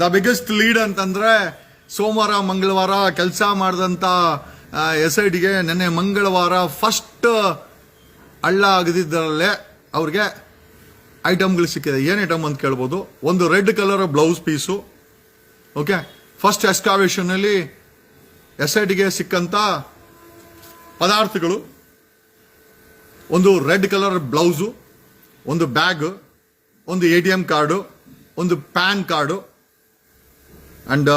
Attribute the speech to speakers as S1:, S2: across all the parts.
S1: The biggest lead ಅಂತಂದ್ರೆ ಸೋಮವಾರ, ಮಂಗಳವಾರ ಕೆಲಸ ಮಾಡಿದಂಥ ಎಸ್ ಐ ಟಿಗೆ ನಿನ್ನೆ ಮಂಗಳವಾರ ಫಸ್ಟ್ ಹಳ್ಳ ಆಗದಿದ್ದರಲ್ಲೇ ಅವ್ರಿಗೆ ಐಟಮ್ಗಳು ಸಿಕ್ಕಿದೆ. ಏನು ಐಟಮ್ ಅಂತ ಕೇಳ್ಬೋದು? ಒಂದು red colour blouse piece okay first ಎಸ್ಕಾವೇಷನಲ್ಲಿ S I ಟಿಗೆ ಸಿಕ್ಕಂತ ಪದಾರ್ಥಗಳು, ಒಂದು ರೆಡ್ ಕಲರ್ ಬ್ಲೌಸು ಒಂದು ಬ್ಯಾಗ್ ಒಂದು ಎ ಟಿ ಎಂ ಕಾರ್ಡು ಒಂದು ಪ್ಯಾನ್ ಕಾರ್ಡು ಅಂಡ್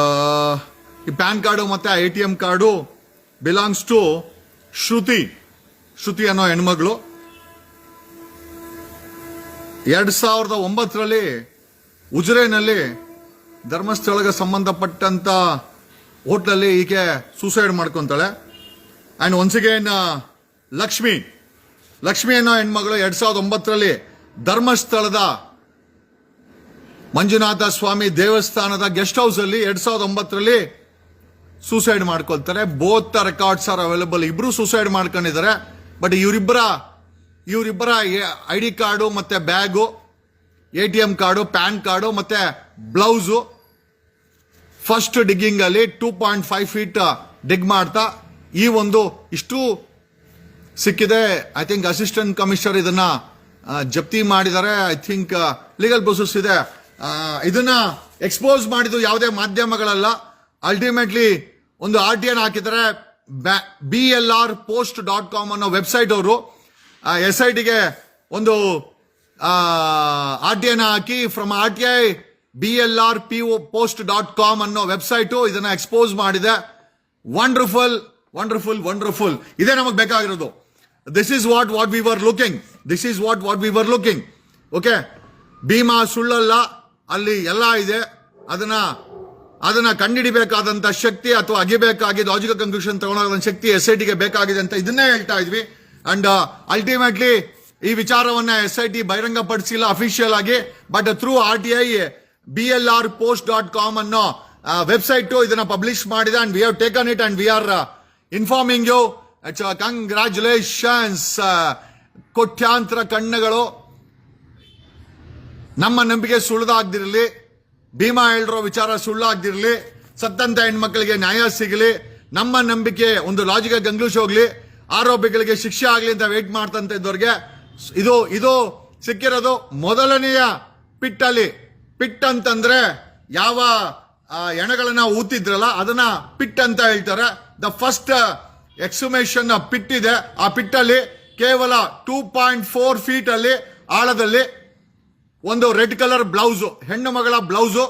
S1: ಈ ಪ್ಯಾನ್ ಕಾರ್ಡು ಮತ್ತೆ A T M card belongs to Shruti Shruti ಅನ್ನೋ ಹೆಣ್ಮಗಳು. ಎರಡ್ ಸಾವಿರದ ಒಂಬತ್ತರಲ್ಲಿ ಉಜಿರೆನಲ್ಲಿ ಧರ್ಮಸ್ಥಳಕ್ಕೆ ಸಂಬಂಧಪಟ್ಟಂತ ಹೋಟ್ಲಲ್ಲಿ ಈಕೆ suicide ಮಾಡ್ಕೊಂತಾಳೆ. And once again Lakshmi Lakshmi ಅನ್ನೋ ಹೆಣ್ಮಗಳು ಎರಡ್ ಸಾವಿರದ ಒಂಬತ್ತರಲ್ಲಿ ಧರ್ಮಸ್ಥಳದ ಮಂಜುನಾಥ ಸ್ವಾಮಿ ದೇವಸ್ಥಾನದ ಗೆಸ್ಟ್ ಹೌಸ್ ಅಲ್ಲಿ ಎರಡ್ ಸಾವಿರದ ಒಂಬತ್ತರಲ್ಲಿ ಸೂಸೈಡ್ ಮಾಡ್ಕೊಳ್ತಾರೆ. ಬೋತ್ ರೆಕಾರ್ಡ್ಸ್ ಆರ್ ಅವೈಲೇಬಲ್ ಇಬ್ರು ಸೂಸೈಡ್ ಮಾಡ್ಕೊಂಡಿದ್ದಾರೆ. ಬಟ್ ಇವರಿಬ್ಬರ ಇವರಿಬ್ಬರ ಐ ಡಿ ಕಾರ್ಡು ಮತ್ತೆ bag A T M card PAN card ಮತ್ತೆ ಬ್ಲೌಸು ಫಸ್ಟ್ ಡಿಗ್ಗಿಂಗ್ ಅಲ್ಲಿ two point five feet dig ಮಾಡ್ತಾ ಈ ಒಂದು ಇಷ್ಟು ಸಿಕ್ಕಿದೆ. ಐ ಥಿಂಕ್ ಅಸಿಸ್ಟೆಂಟ್ ಕಮಿಷನರ್ ಇದನ್ನ ಜಪ್ತಿ ಮಾಡಿದ್ದಾರೆ. ಐ ಥಿಂಕ್ ಲೀಗಲ್ ಪ್ರೊಸೆಸ್ ಇದೆ. ಇದನ್ನ ಎಕ್ಸ್ಪೋಸ್ ಮಾಡಿದ್ದು ಯಾವುದೇ ಮಾಧ್ಯಮಗಳಲ್ಲ. ಅಲ್ಟಿಮೇಟ್ಲಿ ಒಂದು ಆರ್ ಟಿ ಎನ್ ಹಾಕಿದ್ರೆ B L R post dot com ಅನ್ನೋ ವೆಬ್ಸೈಟ್ ಅವರು ಎಸ್ ಐ ಟಿಗೆ ಒಂದು R T N hockey from R T I B L R P O post dot com ಅನ್ನೋ ವೆಬ್ಸೈಟ್ ಇದನ್ನ ಎಕ್ಸ್ಪೋಸ್ ಮಾಡಿದೆ. Wonderful wonderful wonderful ಇದೇ ನಮಗೆ ಬೇಕಾಗಿರೋದು. This is what what we were looking this is what what we were looking okay Bhima ಸುಳ್ಳಲ್ಲ. ಅಲ್ಲಿ ಎಲ್ಲ ಇದೆ. ಅದನ್ನ ಅದನ್ನ ಕಂಡಿಡಿಬೇಕಾದಂತ ಶಕ್ತಿ ಅಥವಾ ಅಗಿಬೇಕಾಗಿ ಲಾಜಿಕಲ್ ಕನ್ಕ್ಲೂಷನ್ ತಗೊಂಡೋದಂತ ಶಕ್ತಿ ಎಸ್ ಐ ಟಿಗೆ ಬೇಕಾಗಿದೆ ಅಂತ ಇದನ್ನೇ ಹೇಳ್ತಾ ಇದ್ವಿ. ಅಂಡ್ ಅಲ್ಟಿಮೇಟ್ಲಿ ಈ ವಿಚಾರವನ್ನ ಎಸ್ ಐ ಟಿ ಬಹಿರಂಗಪಡಿಸಿಲ್ಲ ಅಫಿಷಿಯಲ್ ಆಗಿ but through R T I B L R post dot com ಅನ್ನೋ ವೆಬ್ಸೈಟ್ ಇದನ್ನ ಪಬ್ಲಿಷ್ ಮಾಡಿದೆ. And we have taken it and we are informing you congratulations ಕೋಟ್ಯಾಂತರ ಕಣ್ಣುಗಳು. ನಮ್ಮ ನಂಬಿಕೆ ಸುಳ್ದಾಗ್ದಿರಲಿ ಭೀಮಾ ಹೇಳಿರೋ ವಿಚಾರ ಸುಳ್ಳಾಗ್ದಿರಲಿ, ಸತ್ತಂತ ಹೆಣ್ಮಕ್ಳಿಗೆ ನ್ಯಾಯ ಸಿಗಲಿ, ನಮ್ಮ ನಂಬಿಕೆ ಒಂದು ಲಾಜಿಕಲ್ ಗಂಗ್ಲೂಸ್ ಹೋಗ್ಲಿ, ಆರೋಪಿಗಳಿಗೆ ಶಿಕ್ಷೆ ಆಗಲಿ ಅಂತ ವೇಟ್ ಮಾಡ್ತಂತ ಇದ್ದವ್ರಿಗೆ, ಇದು ಇದು ಸಿಕ್ಕಿರೋದು ಮೊದಲನೆಯ ಪಿಟ್ಟಲ್ಲಿ. ಪಿಟ್ ಅಂತಂದ್ರೆ ಯಾವ ಎಣಗಳನ್ನು ಎಣಗಳನ್ನ ಊತಿದ್ರಲ್ಲ, ಅದನ್ನ ಪಿಟ್ ಅಂತ ಹೇಳ್ತಾರೆ. ದ ಫಸ್ಟ್ ಎಕ್ಸುಮೇಷನ್ ಪಿಟ್ ಇದೆ ಆ ಪಿಟ್ಟಲ್ಲಿ ಕೇವಲ ಟೂ ಪಾಯಿಂಟ್ ಫೋರ್ ಫೀಟ್ ಅಲ್ಲಿ, ಆಳದಲ್ಲಿ ಒಂದು ರೆಡ್ ಕಲರ್ ಬ್ಲೌಸು, ಹೆಣ್ಣು ಮಗಳ ಬ್ಲೌಸು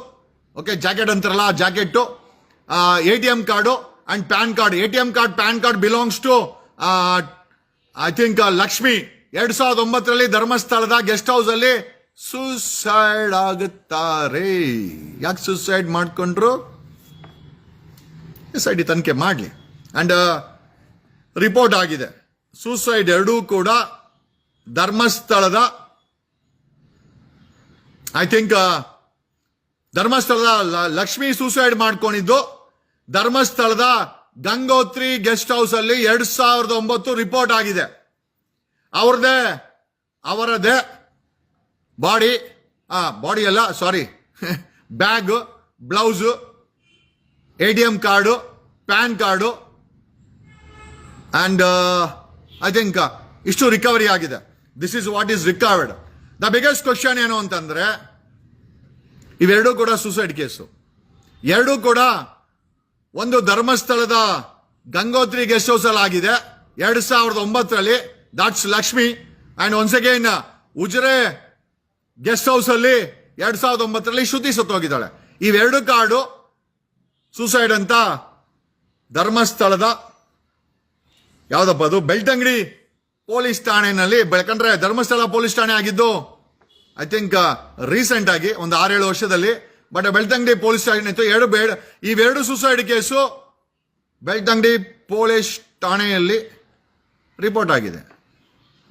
S1: ಓಕೆ ಜಾಕೆಟ್ ಅಂತಾರಲ್ಲ ಆ jacket A T M card and PAN card. A T M card, PAN card belongs to I think Lakshmi. ಎರಡು ಸಾವಿರದ ಒಂಬತ್ತರಲ್ಲಿ ಧರ್ಮಸ್ಥಳದ ಗೆಸ್ಟ್ ಹೌಸ್ ಅಲ್ಲಿ ಸುಸೈಡ್ ಆಗುತ್ತಾರೆ. ಯಾಕೆ ಸೂಸೈಡ್ ಮಾಡಿಕೊಂಡ್ರು? ಎಸ್ ಐ ಡಿ ತನಿಖೆ ಮಾಡಲಿ. ಅಂಡ್ ರಿಪೋರ್ಟ್ ಆಗಿದೆ. ಸೂಸೈಡ್ ಎರಡೂ ಕೂಡ ಧರ್ಮಸ್ಥಳದ ಐ ಥಿಂಕ್ ಧರ್ಮಸ್ಥಳದ ಲ- ಲಕ್ಷ್ಮಿ ಸೂಸೈಡ್ ಮಾಡ್ಕೊಂಡಿದ್ದು. ಧರ್ಮಸ್ಥಳದ ಗಂಗೋತ್ರಿ ಗೆಸ್ಟ್ ಹೌಸ್ ಅಲ್ಲಿ ಎರಡ್ ಸಾವಿರದ ಒಂಬತ್ತು ರಿಪೋರ್ಟ್ ಆಗಿದೆ. ಅವ್ರದೇ, ಅವರದೇ ಬಾಡಿ ಆ ಬಾಡಿ ಅಲ್ಲ sorry bag blouse A T M card PAN card and I think ಇಷ್ಟು ರಿಕವರಿ ಆಗಿದೆ. This is what is recovered the biggest question ಏನು ಅಂತಂದ್ರೆ, ಇವೆರಡೂ ಕೂಡ ಸೂಸೈಡ್ ಕೇಸು ಎರಡೂ ಕೂಡ ಒಂದು ಧರ್ಮಸ್ಥಳದ ಗಂಗೋತ್ರಿ ಗೆಸ್ಟ್ ಹೌಸ್ ಅಲ್ಲಿ ಆಗಿದೆ. ಎರಡ್ ಸಾವಿರದ ಒಂಬತ್ತರಲ್ಲಿ that's Lakshmi and once again Ujire guest house ಅಲ್ಲಿ ಎರಡ್ ಸಾವಿರದ ಒಂಬತ್ತರಲ್ಲಿ ಶ್ರುತಿ ಸತ್ತೋಗಿದ್ದಾಳೆ. ಇವೆರಡು ಕಾರ್ಡು ಸೂಸೈಡ್ ಅಂತ ಧರ್ಮಸ್ಥಳದ, ಯಾವ್ದಪ್ಪ ಅದು? ಬೆಳ್ತಂಗಡಿ ಪೊಲೀಸ್ ಠಾಣೆನಲ್ಲಿ ಬೆಳ್ಕಂಡ್ರೆ ಧರ್ಮಸ್ಥಳ ಪೊಲೀಸ್ ಠಾಣೆ ಆಗಿದ್ದು ಐ ಥಿಂಕ್ ರೀಸೆಂಟ್ ಆಗಿ ಒಂದು ಆರೇಳು ವರ್ಷದಲ್ಲಿ ಬಟ್ ಬೆಳ್ತಂಗಡಿ ಪೊಲೀಸ್ ಠಾಣೆ ಇತ್ತು ಎರಡು ಬೇಡ ಇವೆರಡು ಸುಸೈಡ್ ಕೇಸು ಬೆಳ್ತಂಗಡಿ ಪೊಲೀಸ್ ಠಾಣೆಯಲ್ಲಿ ರಿಪೋರ್ಟ್ ಆಗಿದೆ.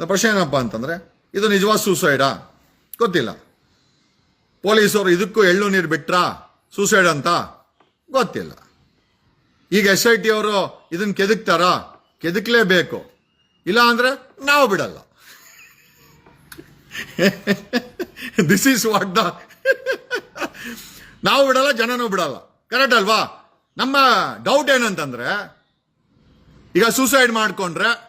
S1: ಪ್ರಶ್ನೆ ಏನಪ್ಪ ಅಂತಂದ್ರೆ, ಇದು ನಿಜವಾದ ಸೂಸೈಡಾ ಗೊತ್ತಿಲ್ಲ. ಪೊಲೀಸರು ಇದಕ್ಕೂ ಎಳ್ಳು ನೀರು ಬಿಟ್ರಾ? ಸೂಸೈಡ್ ಅಂತ ಗೊತ್ತಿಲ್ಲ. ಈಗ ಎಸ್ ಐ ಟಿ ಅವರು ಇದನ್ನ ಕೆದಕ್ತಾರ? ಕೆದಕ್ಲೇಬೇಕು. ಇಲ್ಲ ಅಂದ್ರೆ ನಾವು ಬಿಡಲ್ಲ. ದಿಸ್ ಈಸ್ ವಾಟ್ ದ ನಾವು ಬಿಡಲ್ಲ, ಜನನೂ ಬಿಡಲ್ಲ. ಕರೆಕ್ಟ್ ಅಲ್ವಾ? ನಮ್ಮ ಡೌಟ್ ಏನಂತಂದ್ರೆ, ಈಗ ಸೂಸೈಡ್ ಮಾಡಿಕೊಂಡ್ರೆ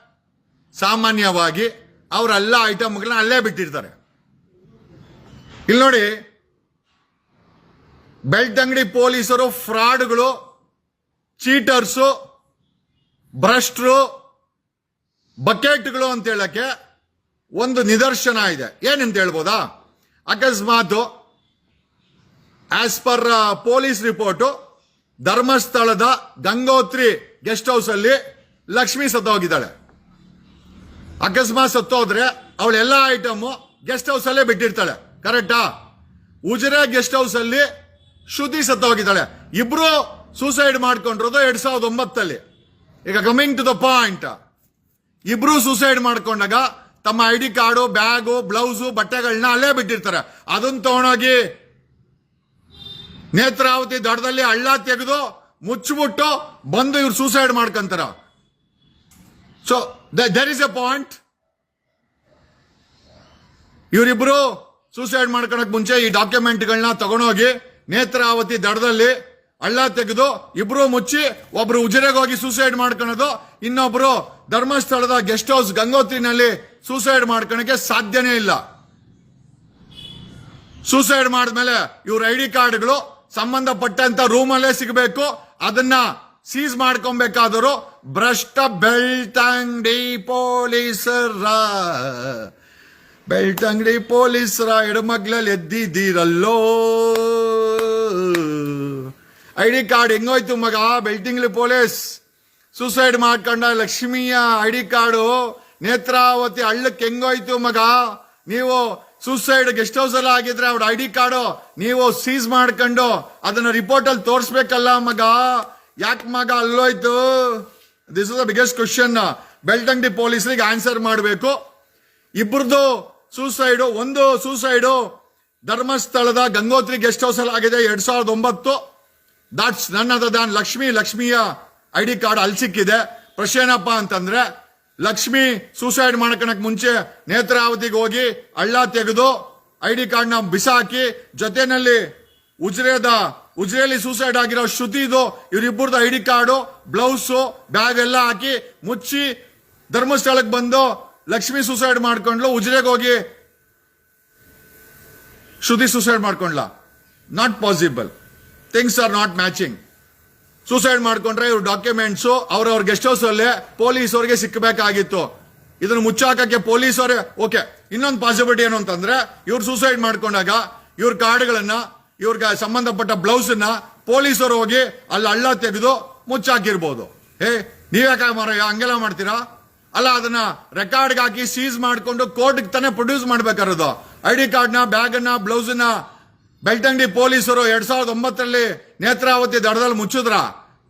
S1: ಸಾಮಾನ್ಯವಾಗಿ ಅವರೆಲ್ಲ ಐಟಮ್ಗಳನ್ನ ಅಲ್ಲೇ ಬಿಟ್ಟಿರ್ತಾರೆ. ಇಲ್ಲಿ ನೋಡಿ ಬೆಲ್ಟ್ ಅಂಗಡಿ ಪೊಲೀಸರು ಫ್ರಾಡ್ಗಳು ಚೀಟರ್ಸು ಭ್ರಷ್ಟರು ಬಕೆಟ್ಗಳು ಅಂತ ಹೇಳಕ್ಕೆ ಒಂದು ನಿದರ್ಶನ ಇದೆ. ಏನಂತ ಹೇಳ್ಬೋದಾ? ಅಕಸ್ಮಾತ್ ಆಸ್ ಪರ್ ಪೊಲೀಸ್ ರಿಪೋರ್ಟು ಧರ್ಮಸ್ಥಳದ ಗಂಗೋತ್ರಿ ಗೆಸ್ಟ್ ಹೌಸ್ ಅಲ್ಲಿ ಲಕ್ಷ್ಮಿ ಸತ್ತೋಗಿದ್ದಾಳೆ. ಅಕಸ್ಮಾತ್ ಸತ್ತೋದ್ರೆ ಅವಳೆಲ್ಲ ಐಟಮು ಗೆಸ್ಟ್ ಹೌಸ್ ಅಲ್ಲೇ ಬಿಟ್ಟಿರ್ತಾಳೆ. ಕರೆಕ್ಟಾ? ಉಜಿರೆ ಗೆಸ್ಟ್ ಹೌಸ್ ಅಲ್ಲಿ ಶ್ರುತಿ ಸತ್ತೋಗಿದ್ದಾಳೆ. ಇಬ್ರು ಸೂಸೈಡ್ ಮಾಡ್ಕೊಂಡಿರೋದು ಎರಡ್ ಸಾವಿರದ ಒಂಬತ್ತಲ್ಲಿ. ಈಗ ಕಮಿಂಗ್ ಟು ದ ಪಾಯಿಂಟ್ ಇಬ್ರು ಸೂಸೈಡ್ ಮಾಡ್ಕೊಂಡಾಗ ತಮ್ಮ I D card, bag, blouse ಬಟ್ಟೆಗಳನ್ನ ಅಲ್ಲೇ ಬಿಟ್ಟಿರ್ತಾರೆ. ಅದನ್ನ ತಗೊಂಡೋಗಿ ನೇತ್ರಾವತಿ ದಡದಲ್ಲಿ ಹಳ್ಳ ತೆಗೆದು ಮುಚ್ಚಿಬಿಟ್ಟು ಬಂದು ಇವ್ರು suicide ಮಾಡ್ಕೊಂತಾರ. So there is a point ಇವರಿಬ್ರು ಸೂಸೈಡ್ ಮಾಡ್ಕೊಳಕ್ ಮುಂಚೆ ಈ ಡಾಕ್ಯುಮೆಂಟ್ಗಳನ್ನ ತಗೊಂಡೋಗಿ ನೇತ್ರಾವತಿ ದಡದಲ್ಲಿ ಹಳ್ಳ ತೆಗೆದು ಇಬ್ರು ಮುಚ್ಚಿ ಒಬ್ರು ಉಜಿರೆಗೆ ಹೋಗಿ ಸೂಸೈಡ್ ಮಾಡ್ಕೊಳೋದು, ಇನ್ನೊಬ್ರು ಧರ್ಮಸ್ಥಳದ ಗೆಸ್ಟ್ ಹೌಸ್ ಗಂಗೋತ್ರಿನಲ್ಲಿ ಸೂಸೈಡ್ ಮಾಡ್ಕೊಳಕ್ಕೆ ಸಾಧ್ಯನೇ ಇಲ್ಲ. ಸೂಸೈಡ್ ಮಾಡಿದ್ಮೇಲೆ ಇವ್ರ ಐ ಡಿ ಕಾರ್ಡ್ಗಳು ಸಂಬಂಧಪಟ್ಟಂತ ರೂಮಲ್ಲೇ ಸಿಗಬೇಕು. ಅದನ್ನ ಸೀಸ್ ಮಾಡ್ಕೊಬೇಕಾದರು ಭ್ರಷ್ಟ ಬೆಳ್ತಂಗಡಿ ಪೊಲೀಸರ. ಬೆಳ್ತಂಗಡಿ ಪೊಲೀಸರ ಎಡಮಗ್ಲಲ್ಲಿ ಎದ್ದಿದ್ದೀರಲ್ಲೋ. ಐ ಡಿ ಕಾರ್ಡ್ ಹೆಂಗೋಯ್ತು ಮಗ ಬೆಳ್ತಿಂಗ್ಲಿ ಪೊಲೀಸ್ ಸೂಸೈಡ್ ಮಾಡ್ಕೊಂಡ ಲಕ್ಷ್ಮಿಯ ಐ ಡಿ ಕಾರ್ಡು ನೇತ್ರಾವತಿ ಹಳ್ಳಕ್ಕೆ ಹೆಂಗೋಯ್ತು ಮಗ ನೀವು ಸೂಸೈಡ್ ಗೆಸ್ಟ್ ಹೌಸ್ ಎಲ್ಲ ಆಗಿದ್ರೆ ಅವ್ರ ಐ ಡಿ ಕಾರ್ಡು ನೀವು ಸೀಸ್ ಮಾಡ್ಕೊಂಡು ಅದನ್ನ ರಿಪೋರ್ಟ್ ಅಲ್ಲಿ ತೋರಿಸ್ಬೇಕಲ್ಲ ಮಗ ಯಾಕೆ ಮಗ ಅಲ್ಲೋಯ್ತು this is the biggest question Belthangady ಪೊಲೀಸ್ರಿಗೆ answer ಮಾಡಬೇಕು. ಇಬ್ಬರದು ಸೂಸೈಡು ಒಂದು ಸೂಸೈಡು ಧರ್ಮಸ್ಥಳದ ಗಂಗೋತ್ರಿ ಗೆಸ್ಟ್ ಹೌಸ್ ಅಲ್ಲಿ ಆಗಿದೆ ಎರಡ್ ಸಾವಿರದ ಒಂಬತ್ತು. ದಾಟ್ಸ್ ನನ್ನ ದಾನ್ ಲಕ್ಷ್ಮಿ ಲಕ್ಷ್ಮಿಯ ಐ ಡಿ ಕಾರ್ಡ್ ಅಲ್ಲಿ ಸಿಕ್ಕಿದೆ. ಪ್ರಶ್ನೆ ಏನಪ್ಪ ಅಂತಂದ್ರೆ ಲಕ್ಷ್ಮಿ ಸೂಸೈಡ್ ಮಾಡ್ಕೊಳಕ್ ಮುಂಚೆ ನೇತ್ರಾವತಿಗೆ ಹೋಗಿ ಹಳ್ಳ ತೆಗೆದು ಐ ಡಿ ಕಾರ್ಡ್ನ ಬಿಸಾಕಿ ಜೊತೆನಲ್ಲಿ ಉಜ್ರೇದ, ಉಜ್ರೇಲಿ ಸೂಸೈಡ್ ಆಗಿರೋ ಶ್ರುತಿದು ಇವರಿಬ್ಬರದ I D card blouse bag ಎಲ್ಲ ಹಾಕಿ ಮುಚ್ಚಿ ಧರ್ಮಸ್ಥಳಕ್ಕೆ ಬಂದು ಲಕ್ಷ್ಮಿ ಸೂಸೈಡ್ ಮಾಡ್ಕೊಂಡ್ಲು. ಉಜ್ರೆಗೆ ಹೋಗಿ Shruti suicide ಮಾಡ್ಕೊಂಡ್ಲ. Not possible things are not matching suicide ಮಾಡ್ಕೊಂಡ್ರೆ ಇವ್ರ ಡಾಕ್ಯುಮೆಂಟ್ಸು ಅವ್ರವ್ರ ಗೆಸ್ಟ್ ಹೌಸ್ ಅಲ್ಲೇ ಪೊಲೀಸ್ ಅವ್ರಿಗೆ ಸಿಕ್ಕಬೇಕಾಗಿತ್ತು ಇದನ್ನು ಮುಚ್ಚಾಕಕ್ಕೆ ಪೊಲೀಸ್ ಅವರೇ ಓಕೆ ಇನ್ನೊಂದು ಪಾಸಿಬಿಲಿಟಿ ಏನು ಅಂತಂದ್ರೆ, ಇವ್ರು ಸೂಸೈಡ್ ಮಾಡ್ಕೊಂಡಾಗ ಇವ್ರ ಕಾರ್ಡ್ಗಳನ್ನ, ಇವ್ರಿಗೆ ಸಂಬಂಧಪಟ್ಟ ಬ್ಲೌಸ್ನ ಪೊಲೀಸರು ಹೋಗಿ ಅಲ್ಲಿ ಹಳ್ಳ ತೆಗೆದು ಮುಚ್ಚಾಕಿರ್ಬೋದು. ಹೇ ನೀವ್ಯಾಕ ಮಾರ ಹಂಗೆಲ್ಲ ಮಾಡ್ತೀರಾ? ಅಲ್ಲ, ಅದನ್ನ ರೆಕಾರ್ಡ್ಗೆ ಹಾಕಿ ಸೀಸ್ ಮಾಡಿಕೊಂಡು ಕೋರ್ಟ್ಗೆ ತಾನೇ ಪ್ರೊಡ್ಯೂಸ್ ಮಾಡ್ಬೇಕಾರದು ಐ ಡಿ ಕಾರ್ಡ್ನ ಬ್ಯಾಗನ್ನ ಬ್ಲೌಸ್ನ ಬೆಳ್ತಂಗಡಿ ಪೊಲೀಸರು ಎರಡ್ ಸಾವಿರದ ಒಂಬತ್ತರಲ್ಲಿ ನೇತ್ರಾವತಿ ದಡದಲ್ಲಿ ಮುಚ್ಚಿದ್ರ.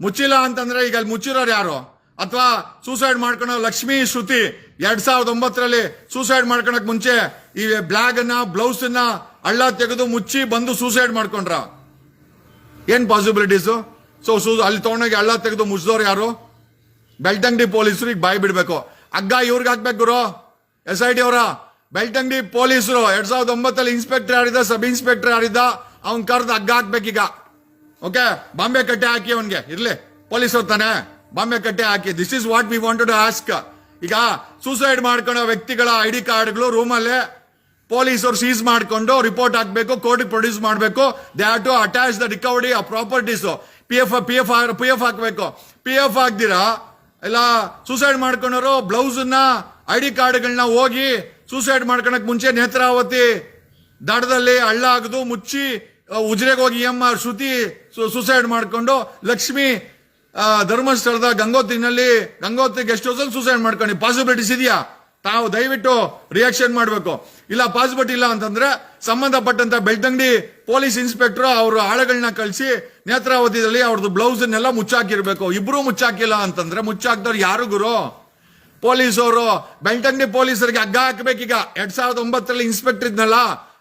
S1: ಮುಚ್ಚಿಲ್ಲ ಅಂತಂದ್ರೆ ಈಗ ಅಲ್ಲಿ ಮುಚ್ಚಿರೋರು ಯಾರು? ಅಥವಾ ಸೂಸೈಡ್ ಮಾಡ್ಕೊಳೋ ಲಕ್ಷ್ಮೀ ಶ್ರುತಿ ಎರಡ್ ಸಾವಿರದ ಒಂಬತ್ತರಲ್ಲಿ ಸೂಸೈಡ್ ಮಾಡ್ಕೊಳಕ್ ಮುಂಚೆ ಈ ಬ್ಲಾಗ್ ಅನ್ನ ಬ್ಲೌಸ್ ಅನ್ನ ಹಳ್ಳ ತೆಗೆದು ಮುಚ್ಚಿ ಬಂದು ಸೂಸೈಡ್ ಮಾಡ್ಕೊಂಡ್ರ. ಏನ್ ಪಾಸಿಬಿಲಿಟೀಸು ಸೊ ಸೂ, ಅಲ್ಲಿ ತಗೊಂಡೋಗಿ ಹಳ್ಳ ತೆಗೆದು ಮುಚ್ಚಿದವ್ರು ಯಾರು? ಬೆಳ್ತಂಗಡಿ ಪೊಲೀಸರು ಈಗ ಬಾಯಿ ಬಿಡ್ಬೇಕು. ಹಗ್ಗ ಇವ್ರಿಗೆ ಹಾಕ್ಬೇಕು ಗುರು. ಎಸ್ ಐ ಡಿ ಅವರ. ಬೆಳ್ತಂಗಡಿ ಪೊಲೀಸರು ಎರಡ್ ಸಾವಿರದ ಒಂಬತ್ತಲ್ಲಿ ಇನ್ಸ್ಪೆಕ್ಟರ್ ಯಾರಿದ್ದ ಸಬ್ ಇನ್ಸ್ಪೆಕ್ಟರ್ ಯಾರಿದ್ದ, ಅವ್ನ್ ಕರ್ದು ಹಗ್ಗ ಹಾಕ್ಬೇಕೀಗ. ಓಕೆ ಬಾಂಬೆ ಕಟ್ಟೆ ಹಾಕಿ ಅವನ್ಗೆ. ಇರ್ಲಿ. ಪೊಲೀಸರು ತಾನೆ. ಬಾಂಬೆ ಕಟ್ಟೆ ಹಾಕಿ. This is what we wanted ask ಈಗ ಸೂಸೈಡ್ ಮಾಡ್ಕೊಳ್ಳೋ ವ್ಯಕ್ತಿಗಳ ಐ ಡಿ ಕಾರ್ಡ್ಗಳು ರೂಮಲ್ಲೇ ಪೊಲೀಸರು ಸೀಸ್ ಮಾಡ್ಕೊಂಡು ರಿಪೋರ್ಟ್ ಹಾಕ್ಬೇಕು ಕೋರ್ಟ್ ಪ್ರೊಡ್ಯೂಸ್ ಮಾಡಬೇಕು. They have to attach the recovery ಆ properties P F P F P F ಹಾಕ್ಬೇಕು. ಪಿ ಎಫ್ ಹಾಕ್ದಿರಾ? ಇಲ್ಲ ಸೂಸೈಡ್ ಮಾಡ್ಕೊಂಡವರು ಬ್ಲೌಸನ್ನ ಐ ಡಿ ಕಾರ್ಡ್ಗಳನ್ನ ಹೋಗಿ ಸೂಸೈಡ್ ಮಾಡ್ಕೊಳಕ್ ಮುಂಚೆ ನೇತ್ರಾವತಿ ದಡದಲ್ಲಿ ಹಳ್ಳ ಆಗದು ಮುಚ್ಚಿ ಉಜ್ರೆಗೆ ಹೋಗಿ ಎಂ ಆರ್ ಶ್ರುತಿ ಸೂಸೈಡ್ ಮಾಡ್ಕೊಂಡು ಲಕ್ಷ್ಮಿ ಧರ್ಮಸ್ಥಳದ ಗಂಗೋತ್ರಿನಲ್ಲಿ, ಗಂಗೋತ್ರಿ ಗೆಸ್ಟ್ ಹೌಸ್ ಅಲ್ಲಿ ಸೂಸೈಡ್ ಮಾಡ್ಕೊಂಡು ಪಾಸಿಬಿಲಿಟೀಸ್ ಇದೆಯಾ ತಾವು ದಯವಿಟ್ಟು ರಿಯಾಕ್ಷನ್ ಮಾಡಬೇಕು. ಇಲ್ಲ ಪಾಸಿಬಿಲಿಟಿ ಇಲ್ಲ ಅಂತಂದ್ರೆ ಸಂಬಂಧಪಟ್ಟಂತ ಬೆಳ್ತಂಗಡಿ ಪೊಲೀಸ್ ಇನ್ಸ್ಪೆಕ್ಟರ್ ಅವ್ರ ಆಳುಗಳನ್ನ ಕಳಿಸಿ ನೇತ್ರಾವತಿಯಲ್ಲಿ ಅವ್ರದ್ದು ಬ್ಲೌಸ್ ಅನ್ನೆಲ್ಲ ಮುಚ್ಚಾಕಿರ್ಬೇಕು. ಇಬ್ರು ಮುಚ್ಚಾಕಿಲ್ಲ ಅಂತಂದ್ರೆ ಮುಚ್ಚಾಕ್ದವ್ರು ಯಾರು ಗುರು? ಪೊಲೀಸವರು ಬೆಳ್ತಂಗಡಿ ಪೊಲೀಸರಿಗೆ ಹಗ್ಗ ಹಾಕ್ಬೇಕೀಗ. ಎರಡ್ ಸಾವಿರದ ಒಂಬತ್ತರಲ್ಲಿ ಇನ್ಸ್ಪೆಕ್ಟರ್ ಇದ್ನಲ್ಲ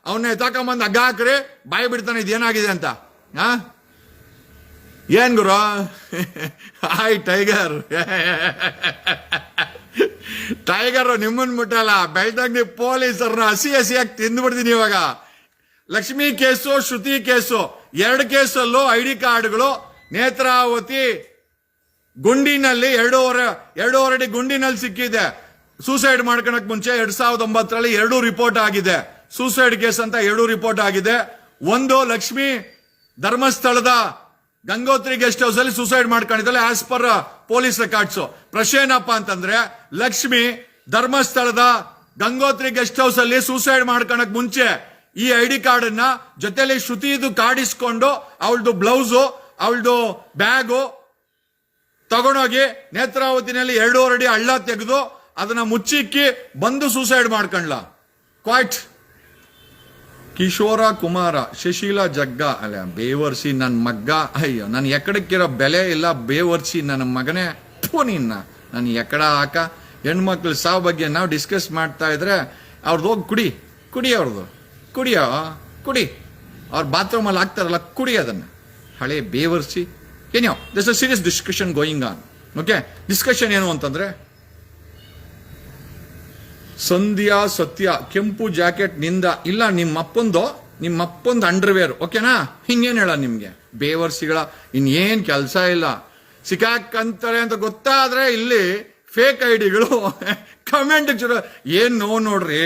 S1: ಅವನ್ನ ಎತ್ತಾಕೊಂಬಂದು ಹಗ್ಗ ಹಾಕ್ರಿ ಬಾಯಿ ಬಿಡ್ತಾನೆ, ಇದೇನಾಗಿದೆ ಅಂತ. ಏನ್ ಗುರು? ಹಾಯ್ ಟೈಗರ್ ಟೈಗರ್ ನಿಮ್ಮನ್ ಮುಟ್ಟಲ್ಲ. ಬೆಳ್ತಂಗಡಿ ಪೊಲೀಸರನ್ನ ಹಸಿ ಹಸಿಯಾಗಿ ತಿಂದ್ಬಿಡ್ತೀನಿ ಇವಾಗ. ಲಕ್ಷ್ಮಿ ಕೇಸು, ಶ್ರುತಿ ಕೇಸು, ಎರಡು ಕೇಸಲ್ಲೂ ಐ ಡಿ ಕಾರ್ಡ್ಗಳು ನೇತ್ರಾವತಿ ಗುಂಡಿನಲ್ಲಿ ಎರಡೂವರೆ ಎರಡೂವರೆ ಅಡಿ ಗುಂಡಿನಲ್ಲಿ ಸಿಕ್ಕಿದೆ. ಸೂಸೈಡ್ ಮಾಡ್ಕೊಳಕ್ ಮುಂಚೆ ಎರಡ್ ಸಾವಿರದ ಒಂಬತ್ತರಲ್ಲಿ ಎರಡು ರಿಪೋರ್ಟ್ ಆಗಿದೆ. ಸೂಸೈಡ್ ಕೇಸ್ ಅಂತ ಎರಡು ರಿಪೋರ್ಟ್ ಆಗಿದೆ. ಒಂದು ಲಕ್ಷ್ಮಿ ಧರ್ಮಸ್ಥಳದ ಗಂಗೋತ್ರಿ ಗೆಸ್ಟ್ ಹೌಸ್ ಅಲ್ಲಿ ಸೂಸೈಡ್ ಮಾಡ್ಕೊಂಡಿದ್ದಾಳೆ ಆಸ್ ಪರ್ ಪೊಲೀಸ್ ರೆಕಾರ್ಡ್ಸ್ ಪ್ರಶ್ನೆ ಏನಪ್ಪಾ ಅಂತಂದ್ರೆ, ಲಕ್ಷ್ಮಿ ಧರ್ಮಸ್ಥಳದ ಗಂಗೋತ್ರಿ ಗೆಸ್ಟ್ ಹೌಸ್ ಅಲ್ಲಿ ಸೂಸೈಡ್ ಮಾಡ್ಕೊಳಕ್ ಮುಂಚೆ ಈ ಐ ಡಿ ಕಾರ್ಡ್ ಅನ್ನ ಜೊತೆಲಿ ಶ್ರುತಿದು ಕಾರ್ಡ್ ಇಸ್ಕೊಂಡು ಅವಳದು ಬ್ಲೌಸು ಅವಳದು ಬ್ಯಾಗು ತಗೊಂಡೋಗಿ ನೇತ್ರಾವತಿನಲ್ಲಿ ಎರಡೂವರೆ ಅಡಿ ಹಳ್ಳ ತೆಗೆದು ಅದನ್ನ ಮುಚ್ಚಿಕ್ಕಿ ಬಂದು ಸೂಸೈಡ್ ಮಾಡ್ಕೊಂಡ್ಲ. ಕ್ವಾಯ್ಟ್ ಕಿಶೋರ, ಕುಮಾರ, ಶಶಿಲಾ, ಜಗ್ಗ, ಅಲ್ಲ, ಬೇವರ್ಸಿ ನನ್ನ ಮಗ್ಗ. ಅಯ್ಯೋ ನನ್ನ ಎಕಡಕ್ಕಿರೋ ಬೆಲೆ ಇಲ್ಲ. ಬೇವರ್ಸಿ ನನ್ನ ಮಗನೇ. ಥೂ ನಿನ್ನ. ನನ್ನ ಎಕಡ ಹಾಕ. ಹೆಣ್ಮಕ್ಳು ಸಾವು ಬಗ್ಗೆ ನಾವು ಡಿಸ್ಕಸ್ ಮಾಡ್ತಾ ಇದ್ರೆ ಅವ್ರದ್ದು ಹೋಗಿ ಕುಡಿ. ಕುಡಿ ಅವ್ರದ್ದು ಕುಡಿಯೋ? ಕುಡಿ. ಅವ್ರ ಬಾತ್ರೂಮಲ್ಲಿ ಹಾಕ್ತಾರಲ್ಲ, ಕುಡಿ ಅದನ್ನ. ಹಳೆ ಬೇವರ್ಸಿ ಏನೋ this a serious discussion going on okay discussion ಏನು ಅಂತಂದ್ರೆ, ಸಂಧ್ಯಾ ಸತ್ಯ, ಕೆಂಪು ಜಾಕೆಟ್ನಿಂದ, ಇಲ್ಲ, ನಿಮ್ಮಪ್ಪಂದು ನಿಮ್ಮಪ್ಪಂದು ಅಂಡರ್ವೇರ್ ಓಕೆನಾ ಹಿಂಗೇನ್ ಹೇಳ ನಿಮ್ಗೆ? ಬೇವರ್ಸಿಗಳ, ಇನ್ನೇನ್ ಕೆಲಸ ಇಲ್ಲ. ಸಿಕ್ಕಾಕಂತಾರೆ ಅಂತ ಗೊತ್ತಾದ್ರೆ ಇಲ್ಲಿ ಫೇಕ್ ಐಡಿಗಳು ಕಮೆಂಟ್ ಏನ್ ನೋ ನೋಡ್ರಿ?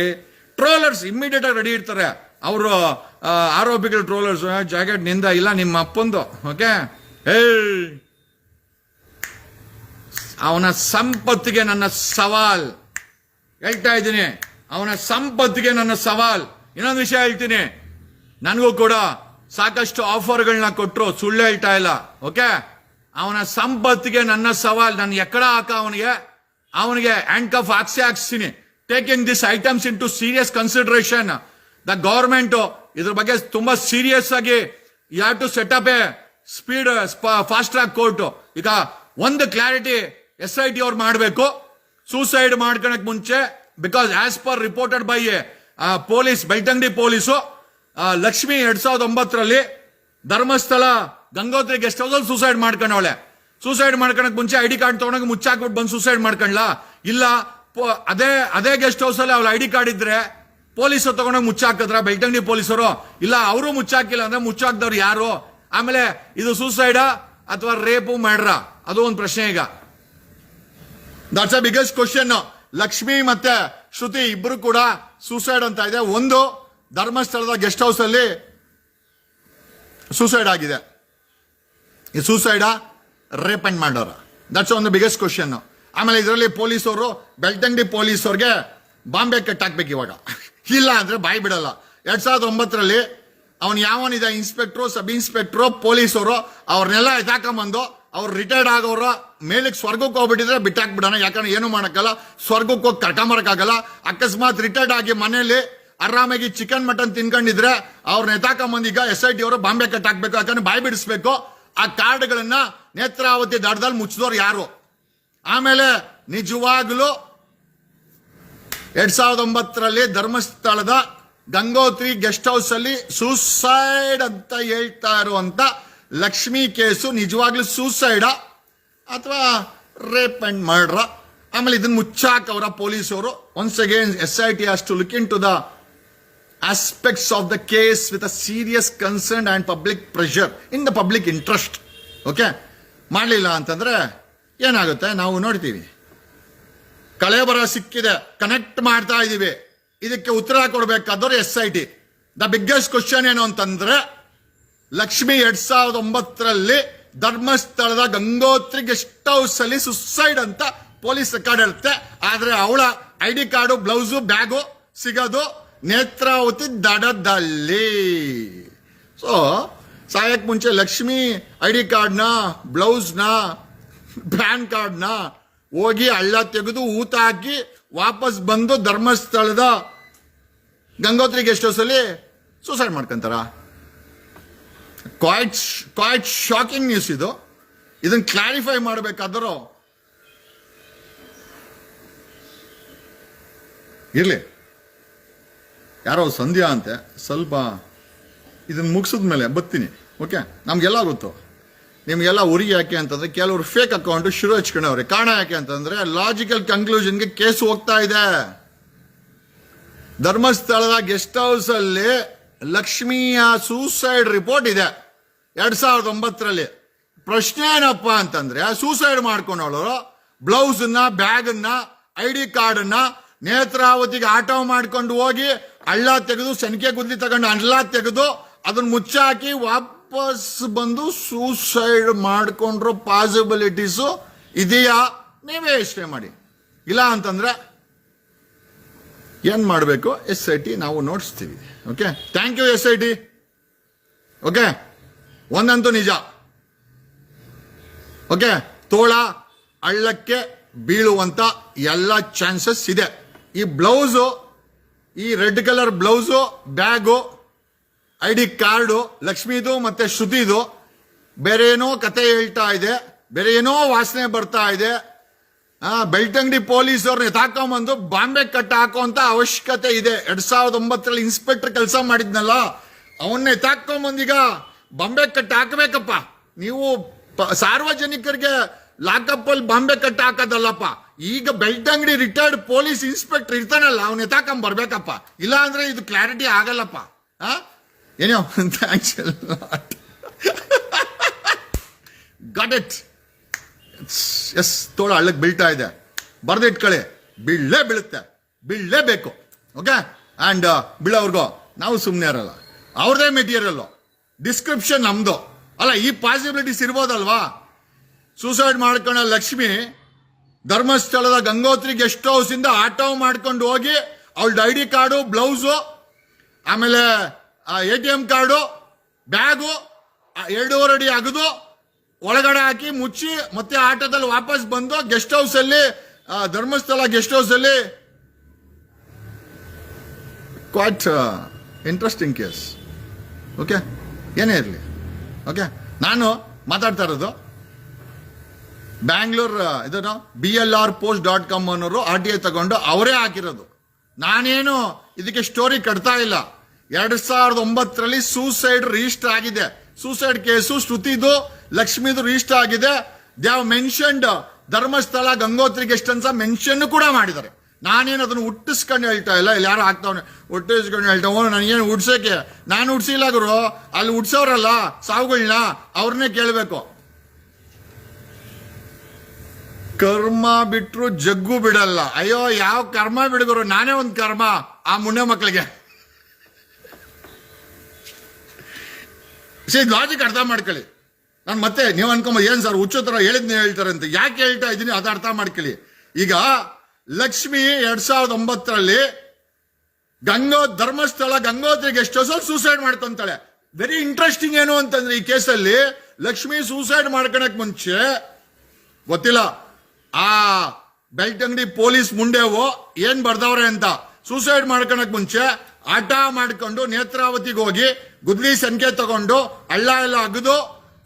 S1: ಟ್ರೋಲರ್ಸ್ ಇಮಿಡಿಯೇಟ್ ಆಗಿ ರೆಡಿ ಇರ್ತಾರೆ. ಅವರು ಆರೋಪಿಗಳು ಟ್ರೋಲರ್ಸ್ ಜಾಕೆಟ್ನಿಂದ, ಇಲ್ಲ ನಿಮ್ಮ ಅಪ್ಪಂದು ಓಕೆ ಅವನ ಸಂಪತ್ತಿಗೆ ನನ್ನ ಸವಾಲ್. ಹೇಳ್ತಾ ಇದ್ದೀನಿ. ಅವನ ಸಂಪತ್ತಿಗೆ ನನ್ನ ಸವಾಲ್. ಇನ್ನೊಂದು ವಿಷಯ ಹೇಳ್ತೀನಿ. ನನಗೂ ಕೂಡ ಸಾಕಷ್ಟು ಆಫರ್ಗಳನ್ನ ಕೊಟ್ಟರು ಸುಳ್ಳು ಹೇಳ್ತಾ ಇಲ್ಲ. ಓಕೆ? ಅವನ ಸಂಪತ್ತಿಗೆ ನನ್ನ ಸವಾಲ್. ನನ್ನ ಎಕ್ಕಡ ಹಾಕ ಅವನಿಗೆ. ಅವನಿಗೆ ಹ್ಯಾಂಡ್ ಕಫ್ ಹಾಕ್ಸಿ ಹಾಕ್ಸ್ತೀನಿ. Taking this items into serious consideration the government ಇದ್ರ ಬಗ್ಗೆ ತುಂಬಾ ಸೀರಿಯಸ್ ಆಗಿ you have to set up a speed fast track court ಈಗ ಒಂದು ಕ್ಲಾರಿಟಿ ಎಸ್ ಐ ಟಿ ಅವ್ರು ಮಾಡಬೇಕು. ಸೂಸೈಡ್ ಮಾಡ್ಕೊಳಕ್ ಮುಂಚೆ because as per reported by police Belthangady police Lakshmi ಎರಡ್ ಸಾವಿರದ ಒಂಬತ್ತರಲ್ಲಿ ಧರ್ಮಸ್ಥಳ ಗಂಗೋತ್ರಿ ಗೆಸ್ಟ್ ಹೌಸ್ ಅಲ್ಲಿ ಸೂಸೈಡ್ ಮಾಡ್ಕೊಂಡವಳೆ. ಸೂಸೈಡ್ ಮಾಡ್ಕೊಳಕ್ ಮುಂಚೆ ಐ ಡಿ ಕಾರ್ಡ್ ತಗೊಂಡಾಗ ಮುಚ್ಚಾಕ್ಬಿಟ್ಟು ಬಂದು ಸೂಸೈಡ್ ಮಾಡ್ಕೊಂಡ್ಲಾ? ಇಲ್ಲ ಅದೇ ಅದೇ ಗೆಸ್ಟ್ ಹೌಸ್ ಅಲ್ಲಿ ಅವ್ಳ ಐ ಡಿ ಕಾರ್ಡ್ ಇದ್ರೆ ಪೊಲೀಸರು ತಗೊಂಡೋಗಿ ಮುಚ್ಚಾಕಿದ್ರ ಬೆಳ್ತಂಗಡಿ ಪೊಲೀಸರು ಇಲ್ಲ, ಅವರು ಮುಚ್ಚಾಕಿಲ್ಲ ಅಂದ್ರೆ ಮುಚ್ಚಾಕ್ದವ್ರು ಯಾರು? ಆಮೇಲೆ ಇದು ಸೂಸೈಡಾ ಅಥವಾ ರೇಪು ಮಾಡ್ರ? ಅದು ಒಂದು ಪ್ರಶ್ನೆ ಈಗ. That's a biggest question Lakshmi ಮತ್ತೆ ಶ್ರುತಿ ಇಬ್ರು ಕೂಡ ಸೂಸೈಡ್ ಅಂತ ಇದೆ. ಒಂದು, ಧರ್ಮಸ್ಥಳದ ಗೆಸ್ಟ್ ಹೌಸ್ ಅಲ್ಲಿ ಸೂಸೈಡ್ ಆಗಿದೆ. ಈ ಸೂಸೈಡ ರೇಪ್ ಅಂಡ್ ಮಾಡೋರ ದಟ್ಸ್ ಒಂದು ಬಿಗ್ಗೆಸ್ಟ್ ಕ್ವಶನ್ ಆಮೇಲೆ ಇದರಲ್ಲಿ ಪೊಲೀಸವರು ಬೆಳ್ತಂಗಡಿ ಪೊಲೀಸವ್ರಿಗೆ ಬಾಂಬೆ ಕಟ್ಟಾಕ್ಬೇಕು ಇವಾಗ. ಇಲ್ಲ ಅಂದ್ರೆ ಬಾಯಿ ಬಿಡಲ್ಲ. ಎರಡ್ ಸಾವಿರದ ಒಂಬತ್ತರಲ್ಲಿ ಅವನ್ ಯಾವನಿದೆ ಇನ್ಸ್ಪೆಕ್ಟ್ರು ಸಬ್ ಇನ್ಸ್ಪೆಕ್ಟ್ರು ಪೊಲೀಸರು ಅವ್ರನ್ನೆಲ್ಲ ಎತ್ತಾಕೊಂಬಂದು ಅವ್ರು ರಿಟೈರ್ಡ್ ಆಗೋರು ಮೇಲಕ್ಕೆ ಸ್ವರ್ಗಕ್ಕೆ ಹೋಗ್ಬಿಟ್ಟಿದ್ರೆ ಬಿಟ್ಟಾಕ್ಬಿಡೋಣ. ಯಾಕಂದ್ರೆ ಏನು ಮಾಡೋಕ್ಕಲ್ಲ ಸ್ವರ್ಗಕ್ಕೆ ಹೋಗಿ ಕರ್ಕೊಂಬರಕ್ಕಾಗಲ್ಲ. ಅಕಸ್ಮಾತ್ ರಿಟೈರ್ಡ್ ಆಗಿ ಮನೆಯಲ್ಲಿ ಆರಾಮಾಗಿ ಚಿಕನ್ ಮಟನ್ ತಿನ್ಕೊಂಡಿದ್ರೆ ಅವ್ರನ್ನ ಎತ್ತಾಕೊಂಬಂದು ಈಗ ಎಸ್ ಐ ಟಿ ಅವರು ಬಾಂಬೆ ಕಟ್ಟಾಕ್ಬೇಕು. ಯಾಕಂದ್ರೆ ಬಾಯಿ ಬಿಡಿಸ್ಬೇಕು. ಆ ಕಾರ್ಡ್ಗಳನ್ನ ನೇತ್ರಾವತಿ ದಡದಲ್ಲಿ ಮುಚ್ಚಿದವ್ರು ಯಾರು? ಆಮೇಲೆ ನಿಜವಾಗ್ಲೂ ಎರಡ್ ಸಾವಿರದ ಒಂಬತ್ತರಲ್ಲಿ ಧರ್ಮಸ್ಥಳದ ಗಂಗೋತ್ರಿ ಗೆಸ್ಟ್ ಹೌಸ್ ಅಲ್ಲಿ ಸೂಸೈಡ್ ಅಂತ ಹೇಳ್ತಾ ಇರುವಂತ ಲಕ್ಷ್ಮಿ ಕೇಸು ನಿಜವಾಗ್ಲೂ ಸೂಸೈಡ ಅಥವಾ ರೇಪ್ ಅಂಡ್ ಮರ್ಡ್ರ? ಆಮೇಲೆ ಇದನ್ನ ಮುಚ್ಚಾಕವರ ಪೊಲೀಸರು once again S I T ಅಷ್ಟು look into the aspects of the case with a serious concern and public pressure in the public interest okay ಮಾಡಲಿಲ್ಲ ಅಂತಂದ್ರೆ ಏನಾಗುತ್ತೆ? ನಾವು ನೋಡ್ತೀವಿ. ಕಳೆಬರ ಸಿಕ್ಕಿದೆ. ಕನೆಕ್ಟ್ ಮಾಡ್ತಾ ಇದೀವಿ. ಇದಕ್ಕೆ ಉತ್ತರ ಕೊಡಬೇಕಾದವ್ರು S I T the biggest question ಏನು ಅಂತಂದ್ರೆ, ಲಕ್ಷ್ಮಿ ಎರಡ್ ಸಾವಿರದ ಒಂಬತ್ತರಲ್ಲಿ ಧರ್ಮಸ್ಥಳದ ಗಂಗೋತ್ರಿ ಗೆಸ್ಟ್ ಹೌಸ್ ಅಲ್ಲಿ ಸುಸೈಡ್ ಅಂತ ಪೊಲೀಸ್ ರೆಕಾರ್ಡ್ ಇರುತ್ತೆ ಆದ್ರೆ ಅವಳ I D card, blouse, bag ಸಿಗೋದು ನೇತ್ರಾವತಿ ದಡದಲ್ಲಿ. ಸೊ ಸಾಯಕ್ ಮುಂಚೆ ಲಕ್ಷ್ಮಿ ಐ ಡಿ ಕಾರ್ಡ್ನ, ಬ್ಲೌಸ್ನ, ಪ್ಯಾನ್ ಕಾರ್ಡ್ನ ಹೋಗಿ ಹಳ್ಳ ತೆಗೆದು ಊತ ಹಾಕಿ ವಾಪಸ್ ಬಂದು ಧರ್ಮಸ್ಥಳದ ಗಂಗೋತ್ರಿ ಗೆಸ್ಟ್ ಹೌಸಲ್ಲಿ ಸೂಸೈಡ್ ಮಾಡ್ಕೊಂತಾರ? ಕ್ವಾಯ್ಟ್ ಕ್ವಾಯ್ಟ್ ಶಾಕಿಂಗ್ ನ್ಯೂಸ್ ಇದು. ಇದನ್ನು ಕ್ಲಾರಿಫೈ ಮಾಡಬೇಕಾದರೂ ಇರಲಿ. ಯಾರೋ ಸಂಧ್ಯಾ ಅಂತೆ, ಸ್ವಲ್ಪ ಇದನ್ನು ಮುಗಿಸಿದ ಮೇಲೆ ಬರ್ತೀನಿ ಓಕೆ ನಮಗೆಲ್ಲ ಗೊತ್ತು ನಿಮಗೆಲ್ಲ ಉರಿ ಯಾಕೆ ಅಂತಂದರೆ ಕೆಲವರು ಫೇಕ್ ಅಕೌಂಟು ಶುರು ಹಚ್ಕೊಂಡವ್ರೆ. ಕಾರಣ ಯಾಕೆ ಅಂತಂದರೆ ಲಾಜಿಕಲ್ ಕನ್ಕ್ಲೂಷನ್ಗೆ ಕೇಸ್ ಹೋಗ್ತಾ ಇದೆ. ಧರ್ಮಸ್ಥಳದ ಗೆಸ್ಟ್ ಹೌಸ್ ಅಲ್ಲಿ ಲಕ್ಷ್ಮಿಯ ಸೂಸೈಡ್ ರಿಪೋರ್ಟ್ ಇದೆ. ಎರಡ್ ಸಾವಿರದ ಒಂಬತ್ತರಲ್ಲಿ. ಪ್ರಶ್ನೆ ಏನಪ್ಪ ಅಂತಂದ್ರೆ, ಸೂಸೈಡ್ ಮಾಡ್ಕೊಂಡವಳು ಬ್ಲೌಸನ್ನ, ಬ್ಯಾಗನ್ನ, ಐ ಡಿ ಕಾರ್ಡನ್ನ ನೇತ್ರಾವತಿಗೆ ಆಟೋ ಮಾಡ್ಕೊಂಡು ಹೋಗಿ ಹಳ್ಳ ತೆಗೆದು, ಸೆನ್ಕೆ ಗುದ್ಲಿ ತಗೊಂಡು ಹಳ್ಳ ತೆಗೆದು ಅದನ್ನ ಮುಚ್ಚಾಕಿ ವಾಪಸ್ ಬಂದು ಸೂಸೈಡ್ ಮಾಡ್ಕೊಂಡ್ರೋ ಪಾಸಿಬಿಲಿಟೀಸು ಇದೆಯಾ? ನೀವೇ ಯೋಚನೆ ಮಾಡಿ. ಇಲ್ಲ ಅಂತಂದ್ರೆ ಏನ್ ಮಾಡಬೇಕು? ಎಸ್ ಐ ಟಿ ನಾವು ನೋಡಿಸ್ತೀವಿ. Okay thank you S I T okay ಒಂದಂತೂ ನಿಜ. ಓಕೆ ತೋಳ ಹಳ್ಳಕ್ಕೆ ಬೀಳುವಂತ ಎಲ್ಲ ಚಾನ್ಸಸ್ ಇದೆ. ಈ ಬ್ಲೌಸು ಈ red colour blouse bag I D card ಲಕ್ಷ್ಮೀದು ಮತ್ತೆ ಶ್ರುತಿದು ಬೇರೆ ಏನೋ ಕತೆ ಹೇಳ್ತಾ ಇದೆ ಬೇರೆ ಏನೋ ವಾಸನೆ ಬರ್ತಾ ಇದೆ ಬೆಳ್ತಂಗಡಿ ಪೊಲೀಸ್ ಅವ್ರನ್ನ ಎತ್ತಾಕೊಂಬಂದು ಬಾಂಬೆ ಕಟ್ಟ ಹಾಕುವಂತ ಅವಶ್ಯಕತೆ ಇದೆ. ಎರಡ್ ಸಾವಿರದ ಒಂಬತ್ತರಲ್ಲಿ ಇನ್ಸ್ಪೆಕ್ಟರ್ ಕೆಲಸ ಮಾಡಿದ್ನಲ್ಲ, ಅವನ್ನೇ ತಾಕೊಂಬಂದೀಗ ಬಾಂಬೆ ಕಟ್ಟ ಹಾಕಬೇಕಪ್ಪ ನೀವು ಸಾರ್ವಜನಿಕರಿಗೆ ಲಾಕಪ್ ಅಲ್ಲಿ ಬಾಂಬೆ ಕಟ್ಟ ಹಾಕೋದಲ್ಲಪ್ಪ ಈಗ ಬೆಳ್ತಂಗಡಿ ರಿಟೈರ್ಡ್ ಪೊಲೀಸ್ ಇನ್ಸ್ಪೆಕ್ಟರ್ ಇರ್ತಾನಲ್ಲ, ಅವ್ನ ಎತ್ತಾಕೊಂಡ್ ಬರ್ಬೇಕಪ್ಪ. ಇಲ್ಲ ಅಂದ್ರೆ ಇದು ಕ್ಲಾರಿಟಿ ಆಗಲ್ಲಪ್ಪ. ಆ? ಏನೋ ಥ್ಯಾಂಕ್ಸ್ ಗಾಟ್ ಇಟ್ ಎಸ್, ತೋಳ ಹಳ್ಳಕ್ಕೆ ಬೀಳ್ತಾ ಇದೆ. ಬರ್ದಿಟ್ಕೊಳ್ಳಿ. ಬೀಳಲೇ ಬೀಳುತ್ತೆ. ಬೀಳಲೇಬೇಕು ಓಕೆ ಆ್ಯಂಡ್ ಬೀಳೋರ್ಗು ನಾವು ಸುಮ್ಮನೆ ಇರಲ್ಲ. ಅವ್ರದೇ ಮೆಟೀರಿಯಲ್ ಡಿಸ್ಕ್ರಿಪ್ಷನ್ ನಮ್ಮದು ಅಲ್ಲ, ಈ ಪಾಸಿಬಿಲಿಟೀಸ್ ಇರ್ಬೋದಲ್ವಾ? ಸೂಸೈಡ್ ಮಾಡ್ಕೊಂಡ ಲಕ್ಷ್ಮಿ, ಧರ್ಮಸ್ಥಳದ ಗಂಗೋತ್ರಿ ಗೆಸ್ಟ್ ಹೌಸಿಂದ ಆಟೋ ಮಾಡ್ಕೊಂಡು ಹೋಗಿ ಅವಳ ಐ ಡಿ ಕಾರ್ಡು, ಬ್ಲೌಸು, ಆಮೇಲೆ A T M card, bag ಎರಡೂವರೆ ಅಡಿ ಅಗದು ಒಳಗಡೆ ಹಾಕಿ ಮುಚ್ಚಿ ಮತ್ತೆ ಆಟೋದಲ್ಲಿ ವಾಪಸ್ ಬಂದು ಗೆಸ್ಟ್ ಹೌಸ್ ಅಲ್ಲಿ ಧರ್ಮಸ್ಥಳ ಗೆಸ್ಟ್ ಹೌಸ್ ಅಲ್ಲಿ. ಕ್ವಾಟ್ ಇಂಟ್ರೆಸ್ಟಿಂಗ್ ಕೇಸ್ ಓಕೆ ಏನೇ ಇರಲಿ. ಓಕೆ ನಾನು ಮಾತಾಡ್ತಾ ಇರೋದು ಬ್ಯಾಂಗ್ಳೂರ್ ಇದನ್ನು B L R post dot com ಅನ್ನೋರು ಆರ್ ಟಿ ಐ ತಗೊಂಡು ಅವರೇ ಹಾಕಿರೋದು. ನಾನೇನು ಇದಕ್ಕೆ ಸ್ಟೋರಿ ಕಟ್ತಾ ಇಲ್ಲ. ಎರಡು ಸಾವಿರದ ಒಂಬತ್ತರಲ್ಲಿ ಸೂಸೈಡ್ ರಿಜಿಸ್ಟರ್ ಆಗಿದೆ. ಸೂಸೈಡ್ ಕೇಸು ಶ್ರುತಿದು ಲಕ್ಷ್ಮಿದು ರಿಜಿಸ್ಟರ್ ಆಗಿದೆ. They have mentioned Dharmasthala, Gangotri guest ಅಂತ ಮೆನ್ಷನ್ ಕೂಡ ಮಾಡಿದ್ದಾರೆ. ನಾನೇನು ಅದನ್ನು ಹುಟ್ಟಿಸ್ಕೊಂಡು ಹೇಳ್ತಾ ಇಲ್ಲ. ಇಲ್ಲಿ ಯಾರು ಆಗ್ತಾವನೆ? ಹುಟ್ಟಿಸ್ಕೊಂಡು ಹೇಳ್ತಾ ಓ, ನನಗೇನು ಹುಡ್ಸೋಕೆ? ನಾನು ಹುಡ್ಸಿಲ್ಲ ಗುರು. ಅಲ್ಲಿ ಹುಡ್ಸೋರಲ್ಲ ಸಾವುಗಳನ್ನ ಅವ್ರನ್ನೇ ಕೇಳಬೇಕು. ಕರ್ಮ ಬಿಟ್ಟರು ಜಗ್ಗು ಬಿಡಲ್ಲ. ಅಯ್ಯೋ, ಯಾವ ಕರ್ಮ ಬಿಡುಗರು ನಾನೇ ಒಂದು ಕರ್ಮ ಆ ಮುನ್ನೆ ಮಕ್ಕಳಿಗೆ ಲಾಜಿಕ್ ಅರ್ಥ ಮಾಡ್ಕೊಳ್ಳಿ. ನಾನು ಮತ್ತೆ ನೀವು ಅನ್ಕೊಂಬ ಏನ್ ಸರ್ ಹುಚ್ಚು ಥರ ಹೇಳಿದ್ನೇ ಹೇಳ್ತಾರೆ ಅಂತ. ಯಾಕೆ ಹೇಳ್ತಾ ಇದ್ದೀನಿ ಅದು ಅರ್ಥ ಮಾಡ್ಕೊಳ್ಳಿ. ಈಗ ಲಕ್ಷ್ಮಿ ಎರಡ್ ಸಾವಿರದ ಒಂಬತ್ತರಲ್ಲಿ ಗಂಗೋ ಧರ್ಮಸ್ಥಳ ಗಂಗೋತ್ರಿಗೆ ಎಷ್ಟೋ ಸಲ ಸೂಸೈಡ್ ಮಾಡ್ಕೊಂತಾಳೆ. ವೆರಿ ಇಂಟ್ರೆಸ್ಟಿಂಗ್ ಏನು ಅಂತಂದ್ರೆ ಈ ಕೇಸಲ್ಲಿ ಲಕ್ಷ್ಮಿ ಸೂಸೈಡ್ ಮಾಡ್ಕೊಳಕ್ ಮುಂಚೆ ಗೊತ್ತಿಲ್ಲ. ಆ ಬೆಳ್ತಂಗಡಿ ಪೊಲೀಸ್ ಮುಂಡೆವು ಏನ್ ಬರ್ದವ್ರೆ ಅಂತ ಸೂಸೈಡ್ ಮಾಡ್ಕೊಳಕ್ ಮುಂಚೆ ಆಟ ಮಾಡ್ಕೊಂಡು ನೇತ್ರಾವತಿಗೆ ಹೋಗಿ ಗುದ್ಲಿ ಸಂಖ್ಯೆ ತಗೊಂಡು ಹಳ್ಳ ಎಲ್ಲ ಅಗದು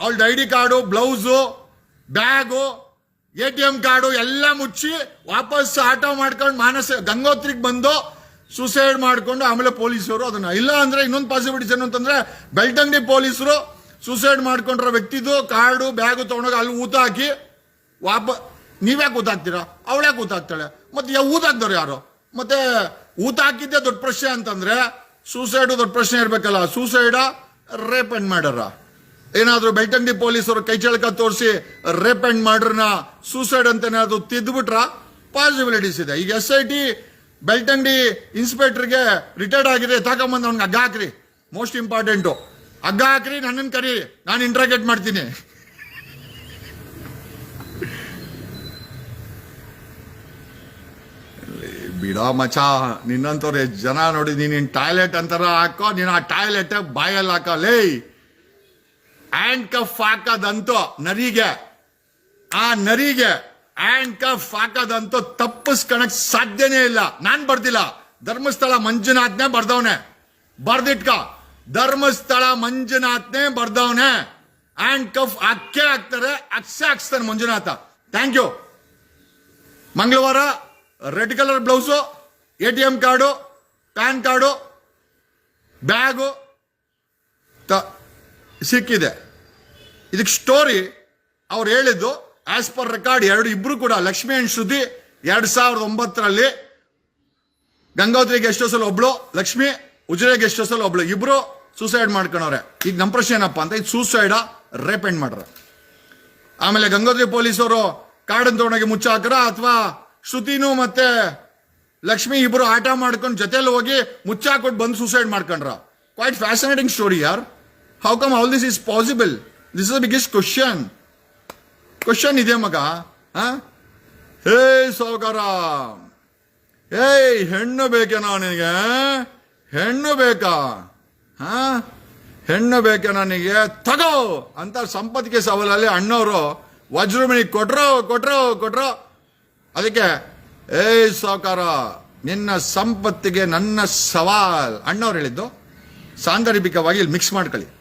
S1: ಅವಳ I D card, blouse, bag, A T M card ಎಲ್ಲ ಮುಚ್ಚಿ ವಾಪಸ್ ಆಟೋ ಮಾಡ್ಕೊಂಡು ಮಾನಸ ಗಂಗೋತ್ರಿಗೆ ಬಂದು ಸೂಸೈಡ್ ಮಾಡಿಕೊಂಡು ಆಮೇಲೆ ಪೊಲೀಸರು ಅದನ್ನ. ಇಲ್ಲ ಅಂದ್ರೆ ಇನ್ನೊಂದು ಪಾಸಿಬಿಲಿಟೀಸ್ ಏನು ಅಂತಂದ್ರೆ ಬೆಳ್ತಂಗಡಿ ಪೊಲೀಸರು ಸೂಸೈಡ್ ಮಾಡ್ಕೊಂಡಿರೋ ವ್ಯಕ್ತಿದು ಕಾರ್ಡು, ಬ್ಯಾಗು ತೊಗೊಂಡೋಗಿ ಅಲ್ಲಿ ಊತ ಹಾಕಿ ವಾಪ, ನೀವ್ಯಾಕೆ ಊತಾಕ್ತೀರಾ ಅವಳ್ಯಾಕೆ ಊತಾಕ್ತಾಳೆ ಮತ್ತೆ ಯಾವ ಊತಾಕ್ದವ್ರು ಯಾರು? ಮತ್ತೆ ಊತ ಹಾಕಿದ್ದೆ ದೊಡ್ಡ ಪ್ರಶ್ನೆ ಅಂತಂದ್ರೆ ಸೂಸೈಡು ದೊಡ್ಡ ಪ್ರಶ್ನೆ ಇರಬೇಕಲ್ಲ ಸೂಸೈಡ ರೇಪ್ ಅಂಡ್ ಮಾಡ್ಯಾರ? ಏನಾದ್ರೂ ಬೆಳ್ತಂಗಡಿ ಪೊಲೀಸರು ಕೈ ಚಳಕ ತೋರಿಸಿ ರೇಪ್ ಅಂಡ್ ಮಾಡ್ರನ್ನ ಸೂಸೈಡ್ ಅಂತ ಏನಾದ್ರು ತಿದ್ದುಬಿಟ್ರ ಪಾಸಿಬಿಲಿಟೀಸ್ ಇದೆ. ಈಗ ಎಸ್ ಐ ಟಿ ಬೆಳ್ತಂಡಿ ಇನ್ಸ್ಪೆಕ್ಟರ್ಗೆ ರಿಟೈರ್ಡ್ ಆಗಿದೆ ತಗೊಂಬಂದು ಅವ್ನಿಗೆ ಹಗ್ಗ ಹಾಕ್ರಿ. ಮೋಸ್ಟ್ ಇಂಪಾರ್ಟೆಂಟು ಹಗ್ಗ ಹಾಕ್ರಿ ನನ್ನನ್ನು ಕರಿ ನಾನು ಇಂಟ್ರಾಗೇಟ್ ಮಾಡ್ತೀನಿ. ಬಿಡೋ ಮಚ, ನಿನ್ನಂತವ್ರೆ ಜನ ನೋಡಿ, ನೀನ್ ಟಾಯ್ಲೆಟ್ ಅಂತಾರ ಹಾಕೋ, ನೀನು ಆ ಟಾಯ್ಲೆಟ್ ಬಾಯಲ್ಲಿ ಹಾಕೋ. ಲೇ ಹ್ಯಾಂಡ್ ಕಫ್ ಹಾಕದಂತೋ ನರಿಗೆ. ಆ ನರಿಗೆ ಆ್ಯಂಡ್ ಕಫ್ ಹಾಕದಂತೋ ತಪ್ಪಿಸ್ಕೊಳಕ್ ಸಾಧ್ಯನೇ ಇಲ್ಲ. ನಾನ್ ಬರ್ದಿಲ್ಲ. ಧರ್ಮಸ್ಥಳ ಮಂಜುನಾಥ್ನೇ ಬರ್ದವನೆ. ಬರ್ದಿಟ್ಕ. ಧರ್ಮಸ್ಥಳ ಮಂಜುನಾಥ್ನೇ ಬರ್ದವನೆ. ಆ್ಯಂಡ್ ಕಫ್ ಹಾಕೇ ಹಾಕ್ತಾರೆ ಅಕ್ಷ ಹಾಕ್ಸ್ತಾನೆ ಮಂಜುನಾಥ. ಥ್ಯಾಂಕ್ ಯು ಮಂಗಳವಾರ, red colour blouse, A T M card, pan card, bag, ತ ಸಿಕ್ಕಿದೆ. ಇದಕ್ಕೆ ಸ್ಟೋರಿ ಅವ್ರು ಹೇಳಿದ್ದು ಆಸ್ ಪರ್ ರೆಕಾರ್ಡ್ ಎರಡು ಇಬ್ರು ಕೂಡ, ಲಕ್ಷ್ಮಿ ಅಂಡ್ ಶ್ರುತಿ, ಎರಡು ಸಾವಿರದ ಒಂಬತ್ತರಲ್ಲಿ ಗಂಗೋತ್ರಿ ಗೆಸ್ಟ್ ಸಲ ಒಬ್ಳು, ಲಕ್ಷ್ಮಿ ಉಜಿರೆ ಗೆಸ್ಟ್ ಸಲ ಒಬ್ಳು. ಇಬ್ರು ಸೂಸೈಡ್ ಮಾಡ್ಕೊಂಡವ್ರೆ. ಈಗ ನಮ್ಮ ಪ್ರಶ್ನೆ ಏನಪ್ಪ ಅಂತ, ಇದು ಸೂಸೈಡ ರೇಪೆಂಡ್ ಮಾಡ್ರ ಆಮೇಲೆ ಗಂಗೋತ್ರಿ ಪೊಲೀಸರು ಕಾಡನ್ ತಗೊಂಡೋಗಿ ಮುಚ್ಚಾಕ್ರ, ಅಥವಾ ಶ್ರುತಿನೂ ಮತ್ತೆ ಲಕ್ಷ್ಮಿ ಇಬ್ರು ಆಟ ಮಾಡ್ಕೊಂಡು ಜೊತೆಲಿ ಹೋಗಿ ಮುಚ್ಚಾಕೊಟ್ಟು ಬಂದು ಸೂಸೈಡ್ ಮಾಡ್ಕೊಂಡ್ರ? ಕ್ವೈಟ್ ಫ್ಯಾಸಿನೇಟಿಂಗ್ ಸ್ಟೋರಿ ಯಾರ್? How come all this is possible this is the biggest question question ಇದೆ ಮಗ ಹೇ ಸೌಕರ ಏಯ್, ಹೆಣ್ಣು ಬೇಕೇನೋ ನಿನಗೆ? ಹೆಣ್ಣು ಬೇಕಾ? ಹಾ ಹೆಣ್ಣು ಬೇಕೆ ನನಗೆ? ತಗೋ! ಅಂತ ಸಂಪತ್ತಿಗೆ ಸವಾಲಲ್ಲಿ ಅಣ್ಣವರು ವಜ್ರಮಣಿ ಕೊಟ್ರು ಕೊಟ್ರು ಕೊಟ್ರು. ಅದಕ್ಕೆ, ಏಯ್ ಸಾವುಕಾರ ನಿನ್ನ ಸಂಪತ್ತಿಗೆ ನನ್ನ ಸವಾಲ್. ಅಣ್ಣವ್ರು ಹೇಳಿದ್ದು ಸಾಂದರ್ಭಿಕವಾಗಿ ಇಲ್ಲಿ ಮಿಕ್ಸ್ ಮಾಡ್ಕೊಳ್ಳಿ.